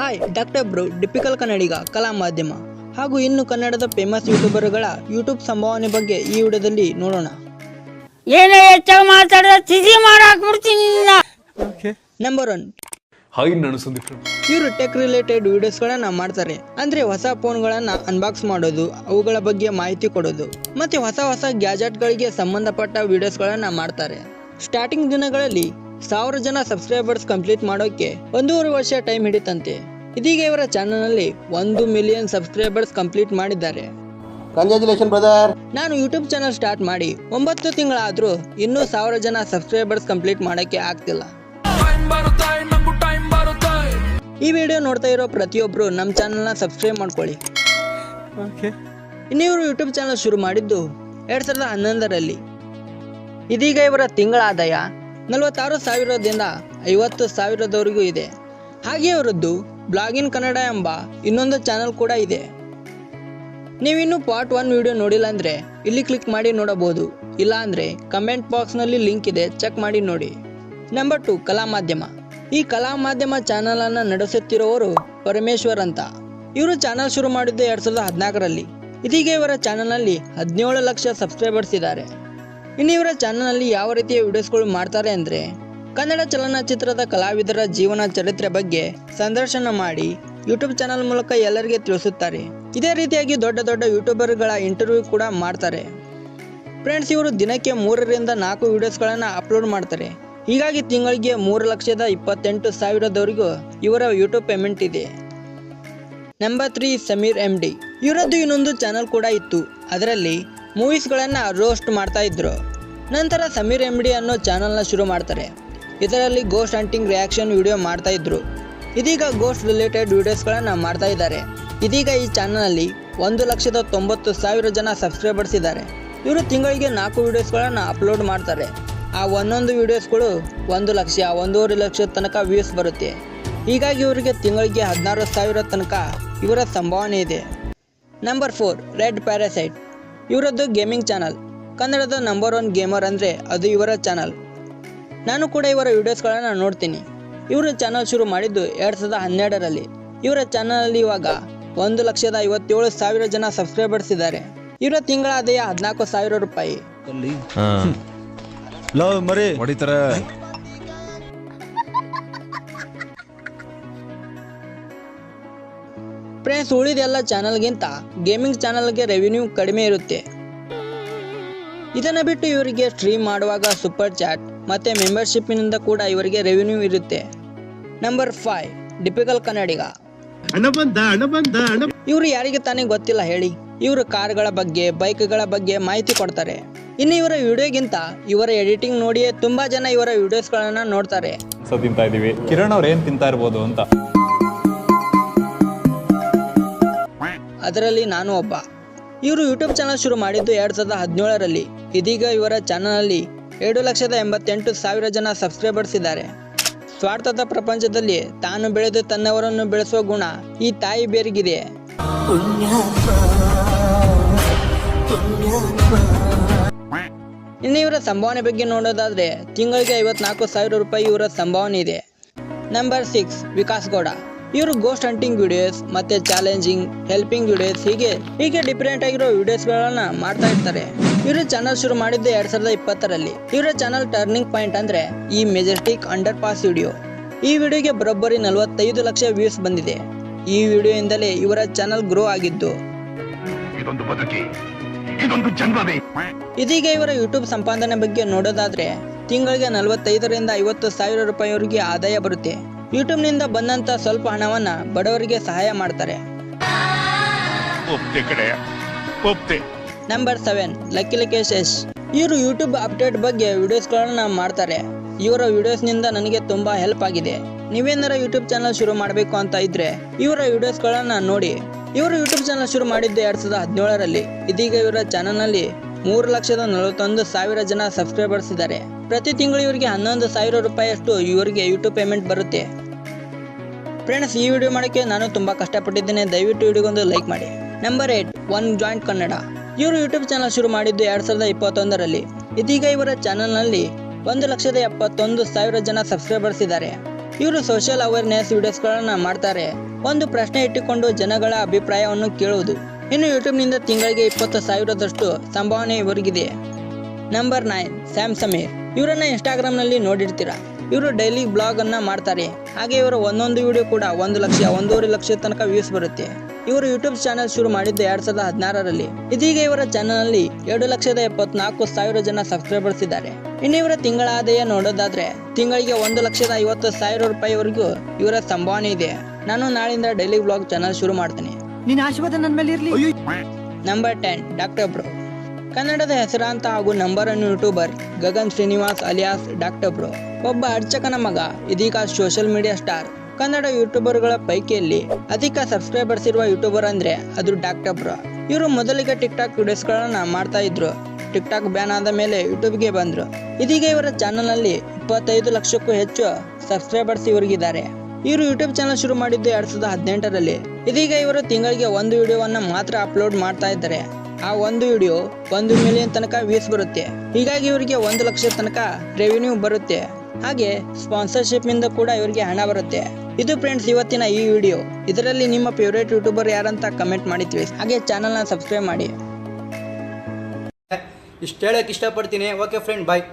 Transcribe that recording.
Hi doctor bro typical Kannadiga Kala Madhyama. ಹಾಗೂ ಇನ್ನು ಕನ್ನಡದ ಫೇಮಸ್ ಯೂಟ್ಯೂಬರ್ಗಳ ಯೂಟ್ಯೂಬ್ ಸಂಭಾವನೆ ಬಗ್ಗೆ ಈ ವಿಡಿಯೋದಲ್ಲಿ ನೋಡೋಣ. ಏನೇ ಹೆಚ್ಚಾಗಿ ಮಾತಾಡಿದ್ರೆ ತಿಥಿ ಮಾಡಕ್ ಬಿಡ್ತೀನಿ ನಂಬರ್ ಒನ್ ಹಾಯ್ ನಾನು ಸಂದೀಪ್. ಇವರು ಟೆಕ್ ರಿಲೇಟೆಡ್ ವಿಡಿಯೋಸ್ಗಳನ್ನು ಮಾಡ್ತಾರೆ. ಅಂದ್ರೆ ಹೊಸ ಫೋನ್ಗಳನ್ನ ಅನ್ಬಾಕ್ಸ್ ಮಾಡೋದು ಅವುಗಳ ಬಗ್ಗೆ ಮಾಹಿತಿ ಕೊಡೋದು ಮತ್ತೆ ಹೊಸ ಹೊಸ ಗ್ಯಾಜೆಟ್ಗಳಿಗೆ ಸಂಬಂಧಪಟ್ಟ ವಿಡಿಯೋಸ್ಗಳನ್ನ ಮಾಡ್ತಾರೆ. ಸ್ಟಾರ್ಟಿಂಗ್ ದಿನಗಳಲ್ಲಿ ಸಾವಿರ ಜನ ಸಬ್ಸ್ಕ್ರೈಬರ್ಸ್ ಕಂಪ್ಲೀಟ್ ಮಾಡೋಕೆ ಒಂದೂವರೆ ವರ್ಷ ಟೈಮ್ ಹಿಡಿತಂತೆ. ಇದೀಗ ಇವರ ಚಾನಲ್ನಲ್ಲಿ ಒಂದು ಮಿಲಿಯನ್ ಸಬ್ಸ್ಕ್ರೈಬರ್ಸ್ ಕಂಪ್ಲೀಟ್ ಮಾಡಿದ್ದಾರೆ. ಬ್ರದರ್ ನಾನು ಯೂಟ್ಯೂಬ್ ಚಾನಲ್ ಸ್ಟಾರ್ಟ್ ಮಾಡಿ ಒಂಬತ್ತು ತಿಂಗಳಾದರೂ ಇನ್ನೂ ಸಾವಿರ ಜನ ಸಬ್ಸ್ಕ್ರೈಬರ್ಸ್ ಕಂಪ್ಲೀಟ್ ಮಾಡೋಕೆ ಆಗ್ತಿಲ್ಲ. ಈ ವಿಡಿಯೋ ನೋಡ್ತಾ ಇರೋ ಪ್ರತಿಯೊಬ್ಬರು ನಮ್ಮ ಚಾನಲ್ನ ಸಬ್ಸ್ಕ್ರೈಬ್ ಮಾಡ್ಕೊಳ್ಳಿ. ಇನ್ನು ಇವರು ಯೂಟ್ಯೂಬ್ ಚಾನಲ್ ಶುರು ಮಾಡಿದ್ದು ಎರಡ್ ಸಾವಿರದ ಹನ್ನೊಂದರಲ್ಲಿ. ಇದೀಗ ಇವರ ತಿಂಗಳ ಆದಾಯ ನಲವತ್ತಾರು ಸಾವಿರದಿಂದ ಐವತ್ತು ಸಾವಿರದವರೆಗೂ ಇದೆ. ಹಾಗೆ ಅವರದ್ದು ಬ್ಲಾಗಿನ್ ಕನ್ನಡ ಎಂಬ ಇನ್ನೊಂದು ಚಾನಲ್ ಕೂಡ ಇದೆ. ನೀವಿನ್ನೂ ಪಾರ್ಟ್ ಒನ್ ವಿಡಿಯೋ ನೋಡಿಲ್ಲ ಅಂದರೆ ಇಲ್ಲಿ ಕ್ಲಿಕ್ ಮಾಡಿ ನೋಡಬಹುದು. ಇಲ್ಲ ಅಂದರೆ ಕಮೆಂಟ್ ಬಾಕ್ಸ್ನಲ್ಲಿ ಲಿಂಕ್ ಇದೆ, ಚೆಕ್ ಮಾಡಿ ನೋಡಿ. ನಂಬರ್ ಟು, ಕಲಾ ಮಾಧ್ಯಮ. ಈ ಕಲಾ ಮಾಧ್ಯಮ ಚಾನಲನ್ನು ನಡೆಸುತ್ತಿರುವವರು ಪರಮೇಶ್ವರ್ ಅಂತ. ಇವರು ಚಾನಲ್ ಶುರು ಮಾಡಿದ್ದು ಎರಡು ಸಾವಿರದ ಹದಿನಾಲ್ಕರಲ್ಲಿ. ಇದೀಗ ಇವರ ಚಾನಲ್ನಲ್ಲಿ ಹದಿನೇಳು ಲಕ್ಷ ಸಬ್ಸ್ಕ್ರೈಬರ್ಸ್ ಇದ್ದಾರೆ. ಇನ್ನು ಇವರ ಚಾನಲ್ನಲ್ಲಿ ಯಾವ ರೀತಿಯ ವಿಡಿಯೋಸ್ಗಳು ಮಾಡ್ತಾರೆ ಅಂದರೆ ಕನ್ನಡ ಚಲನಚಿತ್ರದ ಕಲಾವಿದರ ಜೀವನ ಚರಿತ್ರೆ ಬಗ್ಗೆ ಸಂದರ್ಶನ ಮಾಡಿ ಯೂಟ್ಯೂಬ್ ಚಾನಲ್ ಮೂಲಕ ಎಲ್ಲರಿಗೆ ತಿಳಿಸುತ್ತಾರೆ. ಇದೇ ರೀತಿಯಾಗಿ ದೊಡ್ಡ ದೊಡ್ಡ ಯೂಟ್ಯೂಬರ್ಗಳ ಇಂಟರ್ವ್ಯೂ ಕೂಡ ಮಾಡ್ತಾರೆ. ಫ್ರೆಂಡ್ಸ್, ಇವರು ದಿನಕ್ಕೆ ಮೂರರಿಂದ ನಾಲ್ಕು ವಿಡಿಯೋಸ್ಗಳನ್ನು ಅಪ್ಲೋಡ್ ಮಾಡ್ತಾರೆ. ಹೀಗಾಗಿ ತಿಂಗಳಿಗೆ ಮೂರು ಲಕ್ಷದ ಇಪ್ಪತ್ತೆಂಟು ಸಾವಿರದವರೆಗೂ ಇವರ ಯೂಟ್ಯೂಬ್ ಪೇಮೆಂಟ್ ಇದೆ. Number three, Sameer M D ಇವರದ್ದು ಇನ್ನೊಂದು ಚಾನಲ್ ಕೂಡ ಇತ್ತು. ಅದರಲ್ಲಿ ಮೂವೀಸ್ಗಳನ್ನು ರೋಸ್ಟ್ ಮಾಡ್ತಾ ಇದ್ರು. ನಂತರ ಸಮೀರ್ ಎಂ ಡಿ ಅನ್ನೋ ಚಾನಲ್ನ ಶುರು ಮಾಡ್ತಾರೆ. ಇದರಲ್ಲಿ ಗೋಸ್ಟ್ ಹಂಟಿಂಗ್ ರಿಯಾಕ್ಷನ್ ವಿಡಿಯೋ ಮಾಡ್ತಾ ಇದ್ರು. ಇದೀಗ ಗೋಸ್ಟ್ ರಿಲೇಟೆಡ್ ವಿಡಿಯೋಸ್ಗಳನ್ನು ಮಾಡ್ತಾ ಇದ್ದಾರೆ. ಇದೀಗ ಈ ಚಾನಲ್ನಲ್ಲಿ ಒಂದು ಲಕ್ಷದ ತೊಂಬತ್ತು ಸಾವಿರ ಜನ ಸಬ್ಸ್ಕ್ರೈಬರ್ಸ್ ಇದ್ದಾರೆ. ಇವರು ತಿಂಗಳಿಗೆ ನಾಲ್ಕು ವಿಡಿಯೋಸ್ಗಳನ್ನು ಅಪ್ಲೋಡ್ ಮಾಡ್ತಾರೆ. ಆ ಒಂದೊಂದು ವಿಡಿಯೋಸ್ಗಳು ಒಂದು ಲಕ್ಷ, ಒಂದೂವರೆ ಲಕ್ಷ ತನಕ ವ್ಯೂಸ್ ಬರುತ್ತೆ. ಹೀಗಾಗಿ ಇವರಿಗೆ ತಿಂಗಳಿಗೆ ಹದಿನಾರು ಸಾವಿರ ತನಕ ಇವರ ಸಂಭಾವನೆ ಇದೆ. ನಂಬರ್ ಫೋರ್ ರೆಡ್ ಪ್ಯಾರಾಸೈಟ್ ಇವರದ್ದು ಗೇಮಿಂಗ್ ಚಾನಲ್. ಕನ್ನಡದ ನಂಬರ್ ಒನ್ ಗೇಮರ್ ಅಂದರೆ ಅದು ಇವರ ಚಾನಲ್. ನಾನು ಕೂಡ ಇವರ ವಿಡಿಯೋಸ್ಗಳನ್ನು ನೋಡ್ತೀನಿ. ಇವರ ಚಾನಲ್ ಶುರು ಮಾಡಿದ್ದು ಎರಡು ಸಾವಿರದ ಹನ್ನೆರಡರಲ್ಲಿ. ಇವರ ಚಾನಲಲ್ಲಿ ಇವಾಗ ಒಂದು ಲಕ್ಷದ ಐವತ್ತೇಳು ಸಾವಿರ ಜನ ಸಬ್ಸ್ಕ್ರೈಬರ್ಸ್ ಇದ್ದಾರೆ. ಇವರ ತಿಂಗಳ ಆದಾಯ ಹದಿನಾಲ್ಕು ಸಾವಿರ ರೂಪಾಯಿ. ಲವ್ ಉಳಿದ ಎಲ್ಲ ಫ್ರೆಂಡ್ಸ್ ಉಳಿದೆಲ್ಲ ಚಾನಲ್ಗಿಂತ ಗೇಮಿಂಗ್ ಚಾನಲ್ಗೆ ರೆವಿನ್ಯೂ ಕಡಿಮೆ ಇರುತ್ತೆ. ಇದನ್ನು ಬಿಟ್ಟು ಇವರಿಗೆ ಸ್ಟ್ರೀಮ್ ಮಾಡುವಾಗ ಸೂಪರ್ ಚಾಟ್ ಮತ್ತು ಮೆಂಬರ್ಶಿಪ್ನಿಂದ ಕೂಡ ಇವರಿಗೆ ರೆವಿನ್ಯೂ ಇರುತ್ತೆ. Number five typical Kannadiga. ಇವರು ಯಾರಿಗೆ ತಾನೇ ಗೊತ್ತಿಲ್ಲ ಹೇಳಿ. ಇವರು ಕಾರ್ಗಳ ಬಗ್ಗೆ ಬೈಕ್ಗಳ ಬಗ್ಗೆ ಮಾಹಿತಿ ಕೊಡ್ತಾರೆ. ಇನ್ನು ಇವರ ವಿಡಿಯೋಗಿಂತ ಇವರ ಎಡಿಟಿಂಗ್ ನೋಡಿಯೇ ತುಂಬಾ ಜನ ಇವರ ವಿಡಿಯೋಸ್ಗಳನ್ನ ನೋಡ್ತಾರೆ. ಸೊ ತಿಂತಾ ಇದೀವಿ ಕಿರಣ್ ಅವ್ರು ಏನ್ ತಿಂತಾ ಇರ್ಬೋದು ಅಂತ. ಅದರಲ್ಲಿ ನಾನು ಒಬ್ಬ. ಇವರು ಯೂಟ್ಯೂಬ್ ಚಾನಲ್ ಶುರು ಮಾಡಿದ್ದು ಎರಡು ಸಾವಿರದ ಹದಿನೇಳರಲ್ಲಿ. ಇದೀಗ ಇವರ ಚಾನಲ್ನಲ್ಲಿ ಎರಡು ಲಕ್ಷದ ಎಂಬತ್ತೆಂಟು ಸಾವಿರ ಜನ ಸಬ್ಸ್ಕ್ರೈಬರ್ಸ್ ಇದ್ದಾರೆ. ಸ್ವಾರ್ಥದ ಪ್ರಪಂಚದಲ್ಲಿ ತಾನು ಬೆಳೆದು ತನ್ನವರನ್ನು ಬೆಳೆಸುವ ಗುಣ ಈ ತಾಯಿ ಬೇರಿಗಿದೆ. ಇನ್ನು ಇವರ ಸಂಭಾವನೆ ಬಗ್ಗೆ ನೋಡೋದಾದ್ರೆ ತಿಂಗಳಿಗೆ ಐವತ್ನಾಲ್ಕು ಸಾವಿರ ರೂಪಾಯಿ ಇವರ ಸಂಭಾವನೆ ಇದೆ. Number six, Vikas Gowda. ಇವರು ಗೋಸ್ಟ್ ಹಂಟಿಂಗ್ ವಿಡಿಯೋಸ್ ಮತ್ತೆ ಚಾಲೆಂಜಿಂಗ್ ಹೆಲ್ಪಿಂಗ್ ವಿಡಿಯೋಸ್ ಹೀಗೆ ಹೀಗೆ ಡಿಫ್ರೆಂಟ್ ಆಗಿರೋ ವಿಡಿಯೋಸ್ ಗಳನ್ನ ಮಾಡ್ತಾ ಇರ್ತಾರೆ. ಇವರು ಚಾನಲ್ ಶುರು ಮಾಡಿದ್ದು ಎರಡ್ ಸಾವಿರದ ಇಪ್ಪತ್ತರಲ್ಲಿ. ಇವರ ಚಾನಲ್ ಟರ್ನಿಂಗ್ ಪಾಯಿಂಟ್ ಅಂದ್ರೆ ಈ ಮೆಜೆಸ್ಟಿಕ್ ಅಂಡರ್ ಪಾಸ್ ವಿಡಿಯೋ ಈ ವಿಡಿಯೋಗೆ ಬರೋಬ್ಬರಿ ನಲವತ್ತೈದು ಲಕ್ಷ ವ್ಯೂಸ್ ಬಂದಿದೆ. ಈ ವಿಡಿಯೋಯಿಂದಲೇ ಇವರ ಚಾನಲ್ ಗ್ರೋ ಆಗಿದ್ದು. ಇದೀಗ ಇವರ ಯೂಟ್ಯೂಬ್ ಸಂಪಾದನೆ ಬಗ್ಗೆ ನೋಡೋದಾದ್ರೆ ತಿಂಗಳಿಗೆ ನಲವತ್ತೈದರಿಂದ ಐವತ್ತು ಸಾವಿರ ರೂಪಾಯಿವರೆಗೆ ಆದಾಯ ಬರುತ್ತೆ. ಯೂಟ್ಯೂಬ್ನಿಂದ ಬಂದಂತ ಸ್ವಲ್ಪ ಹಣವನ್ನ ಬಡವರಿಗೆ ಸಹಾಯ ಮಾಡ್ತಾರೆ. Number seven lucky Lakesh Yash ಇವರು ಯೂಟ್ಯೂಬ್ ಅಪ್ಡೇಟ್ ಬಗ್ಗೆ ವಿಡಿಯೋಸ್ಗಳನ್ನ ಮಾಡ್ತಾರೆ. ಇವರ ವಿಡಿಯೋಸ್ನಿಂದ ನನಗೆ ತುಂಬಾ ಹೆಲ್ಪ್ ಆಗಿದೆ. ನೀವೇನಾರ ಯೂಟ್ಯೂಬ್ ಚಾನಲ್ ಶುರು ಮಾಡಬೇಕು ಅಂತ ಇದ್ರೆ ಇವರ ವಿಡಿಯೋಸ್ಗಳನ್ನು ನೋಡಿ. ಇವರು ಯೂಟ್ಯೂಬ್ ಚಾನಲ್ ಶುರು ಮಾಡಿದ್ದೆ ಎರಡ್ ಸಾವಿರದ ಹದಿನೇಳರಲ್ಲಿ. ಇದೀಗ ಇವರ ಚಾನಲ್ನಲ್ಲಿ ಮೂರು ಲಕ್ಷದ ನಲವತ್ತೊಂದು ಸಾವಿರ ಜನ ಸಬ್ಸ್ಕ್ರೈಬರ್ಸ್ ಇದ್ದಾರೆ. ಪ್ರತಿ ತಿಂಗಳು ಇವರಿಗೆ ಹನ್ನೊಂದು ಸಾವಿರ ರೂಪಾಯಿಯಷ್ಟು ಇವರಿಗೆ ಯೂಟ್ಯೂಬ್ ಪೇಮೆಂಟ್ ಬರುತ್ತೆ. ಫ್ರೆಂಡ್ಸ್ ಈ ವಿಡಿಯೋ ಮಾಡೋಕ್ಕೆ ನಾನು ತುಂಬಾ ಕಷ್ಟಪಟ್ಟಿದ್ದೇನೆ. ದಯವಿಟ್ಟು ವಿಡಿಯೋಗೊಂದು ಲೈಕ್ ಮಾಡಿ. Number eight one joint Kannada ಇವರು ಯೂಟ್ಯೂಬ್ ಚಾನಲ್ ಶುರು ಮಾಡಿದ್ದು ಎರಡು ಸಾವಿರದ ಇಪ್ಪತ್ತೊಂದರಲ್ಲಿ. ಇದೀಗ ಇವರ ಚಾನಲ್ನಲ್ಲಿ ಒಂದು ಲಕ್ಷದ ಎಪ್ಪತ್ತೊಂದು ಸಾವಿರ ಜನ ಸಬ್ಸ್ಕ್ರೈಬರ್ಸ್ ಇದ್ದಾರೆ. ಇವರು ಸೋಷಿಯಲ್ ಅವೇರ್ನೆಸ್ ವಿಡಿಯೋಸ್ಗಳನ್ನು ಮಾಡ್ತಾರೆ. ಒಂದು ಪ್ರಶ್ನೆ ಇಟ್ಟುಕೊಂಡು ಜನಗಳ ಅಭಿಪ್ರಾಯವನ್ನು ಕೇಳುವುದು. ಇನ್ನು ಯೂಟ್ಯೂಬ್ನಿಂದ ತಿಂಗಳಿಗೆ ಇಪ್ಪತ್ತು ಸಾವಿರದಷ್ಟು ಸಂಭಾವನೆ ಇವರಿಗಿದೆ. ನಂಬರ್ ನೈನ್ ಸ್ಯಾಮ್ ಸಮೀರ್ ಇವರನ್ನ ಇನ್ಸ್ಟಾಗ್ರಾಮ್ನಲ್ಲಿ ನೋಡಿರ್ತೀರಾ? ಇವರು ಡೈಲಿ ಬ್ಲಾಗ್ ಅನ್ನ ಮಾಡ್ತಾರೆ. ಹಾಗೆ ಇವರ ಒಂದೊಂದು ವಿಡಿಯೋ ಕೂಡ ಒಂದು ಲಕ್ಷ ಒಂದೂವರೆ ಲಕ್ಷ ತನಕ ವ್ಯೂಸ್ ಬರುತ್ತೆ. ಇವರು ಯೂಟ್ಯೂಬ್ ಚಾನೆಲ್ ಶುರು ಮಾಡಿದ್ದು ಎರಡ್ ಸಾವಿರದ ಹದಿನಾರರಲ್ಲಿ. ಇದೀಗ ಇವರ ಚಾನೆಲ್ನಲ್ಲಿ ಎರಡು ಲಕ್ಷದ ಎಪ್ಪತ್ನಾಲ್ಕು ಸಾವಿರ ಜನ ಸಬ್ಸ್ಕ್ರೈಬರ್ಸ್ ಇದ್ದಾರೆ. ಇನ್ನು ಇವರ ತಿಂಗಳ ಆದಾಯ ನೋಡೋದಾದ್ರೆ ತಿಂಗಳಿಗೆ ಒಂದು ಲಕ್ಷದ ಐವತ್ತು ಸಾವಿರ ರೂಪಾಯಿವರೆಗೂ ಇವರ ಸಂಭಾವನೆ ಇದೆ. ನಾನು ನಾಳಿಂದ ಡೈಲಿ ಬ್ಲಾಗ್ ಚಾನೆಲ್ ಶುರು ಮಾಡ್ತೀನಿ. ನಂಬರ್ ಟೆನ್ ಡಾಕ್ಟರ್ ಬ್ರೋ ಕನ್ನಡದ ಹೆಸರಾಂತ ಹಾಗೂ number one YouTuber Gagan Srinivas alias doctor bro. ಒಬ್ಬ ಅರ್ಚಕನ ಮಗ, ಇದೀಗ ಸೋಷಿಯಲ್ ಮೀಡಿಯಾ ಸ್ಟಾರ್ ಕನ್ನಡ ಯೂಟ್ಯೂಬರ್ಗಳ ಪೈಕಿಯಲ್ಲಿ ಅಧಿಕ ಸಬ್ಸ್ಕ್ರೈಬರ್ಸ್ ಇರುವ ಯೂಟ್ಯೂಬರ್ ಅಂದ್ರೆ ಅದು ಡಾಕ್ಟರ್ ಬ್ರೋ. ಇವರು ಮೊದಲಿಗೆ ಟಿಕ್ ಟಾಕ್ ವಿಡಿಯೋಸ್ಗಳನ್ನ ಮಾಡ್ತಾ ಇದ್ರು. ಟಿಕ್ ಟಾಕ್ ಬ್ಯಾನ್ ಆದ ಮೇಲೆ ಯೂಟ್ಯೂಬ್ಗೆ ಬಂದ್ರು. ಇದೀಗ ಇವರ ಚಾನಲ್ನಲ್ಲಿ ಇಪ್ಪತ್ತೈದು ಲಕ್ಷಕ್ಕೂ ಹೆಚ್ಚು ಸಬ್ಸ್ಕ್ರೈಬರ್ಸ್ ಇವರಿಗಿದ್ದಾರೆ. ಇವರು ಯೂಟ್ಯೂಬ್ ಚಾನಲ್ ಶುರು ಮಾಡಿದ್ದು ಎರಡ್ ಸಾವಿರದ ಹದಿನೆಂಟರಲ್ಲಿ. ಇದೀಗ ಇವರು ತಿಂಗಳಿಗೆ ಒಂದು ವಿಡಿಯೋವನ್ನು ಮಾತ್ರ ಅಪ್ಲೋಡ್ ಮಾಡ್ತಾ ಇದ್ದಾರೆ. ಆ ಒಂದು ವಿಡಿಯೋ ಒಂದು ಮಿಲಿಯನ್ ತನಕ ವ್ಯೂಸ್ ಬರುತ್ತೆ. ಹೀಗಾಗಿ ಇವರಿಗೆ ಒಂದು ಲಕ್ಷ ತನಕ ರೆವಿನ್ಯೂ ಬರುತ್ತೆ. ಹಾಗೆ ಸ್ಪಾನ್ಸರ್ಶಿಪ್ ಇಂದ ಕೂಡ ಇವರಿಗೆ ಹಣ ಬರುತ್ತೆ. ಇದು ಫ್ರೆಂಡ್ಸ್ ಇವತ್ತಿನ ಈ ವಿಡಿಯೋ ಇದರಲ್ಲಿ ನಿಮ್ಮ ಫೇವ್ರೇಟ್ ಯೂಟ್ಯೂಬರ್ ಯಾರಂತ ಕಮೆಂಟ್ ಮಾಡಿ ತಿಳಿಸಿ ಹಾಗೆ ಚಾನಲ್ನ ಸಬ್ಸ್ಕ್ರೈಬ್ ಮಾಡಿ. ಇಷ್ಟು ಹೇಳಕ್ಕೆ ಇಷ್ಟಪಡ್ತೀನಿ. Okay friend bye